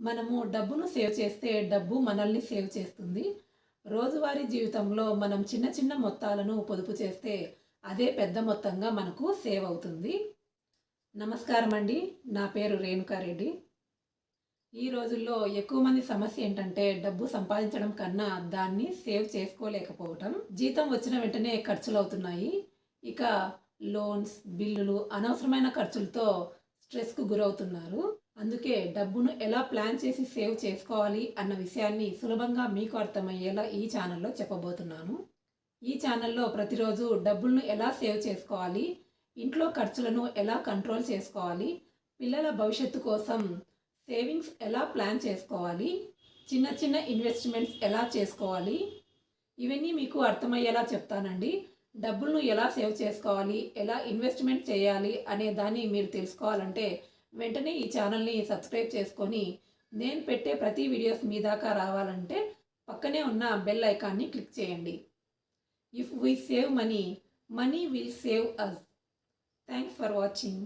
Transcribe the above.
మనము డబ్బును సేవ్ చేస్తే డబ్బు మనల్ని సేవ్ చేస్తుంది. రోజువారీ జీవితంలో మనం చిన్న చిన్న మొత్తాలను పొదుపు చేస్తే అదే పెద్ద మొత్తంగా మనకు సేవ్ అవుతుంది. నమస్కారం అండి నా పేరు రేణుకారెడ్డి ఈ రోజుల్లో ఎక్కువ మంది సమస్య ఏంటంటే డబ్బు సంపాదించడం కన్నా దాన్ని సేవ్ చేసుకోలేకపోవటం. జీతం వచ్చిన వెంటనే ఖర్చులు అవుతున్నాయి. ఇక లోన్స్ బిల్లులు అనవసరమైన ఖర్చులతో స్ట్రెస్కు గురవుతున్నారు. అందుకే డబ్బును ఎలా ప్లాన్ చేసి సేవ్ చేసుకోవాలి అన్న విషయాన్ని సులభంగా మీకు అర్థమయ్యేలా ఈ ఛానల్లో చెప్పబోతున్నాను. ఈ ఛానల్లో ప్రతిరోజు డబ్బులను ఎలా సేవ్ చేసుకోవాలి ఇంట్లో ఖర్చులను ఎలా కంట్రోల్ చేసుకోవాలి పిల్లల భవిష్యత్తు కోసం సేవింగ్స్ ఎలా ప్లాన్ చేసుకోవాలి చిన్న చిన్న ఇన్వెస్ట్మెంట్స్ ఎలా చేసుకోవాలి ఇవన్నీ మీకు అర్థమయ్యేలా చెప్తానండి. డబ్బులను ఎలా సేవ్ చేసుకోవాలి ఎలా ఇన్వెస్ట్మెంట్ చేయాలి అనే దాన్ని మీరు తెలుసుకోవాలంటే వెంటనే ఈ ఛానల్ని సబ్స్క్రైబ్ చేసుకొని నేను పెట్టే ప్రతి వీడియోస్ మీ దాకా రావాలంటే పక్కనే ఉన్న బెల్ ఐకాన్ని క్లిక్ చేయండి. If we save money money will save us thanks for watching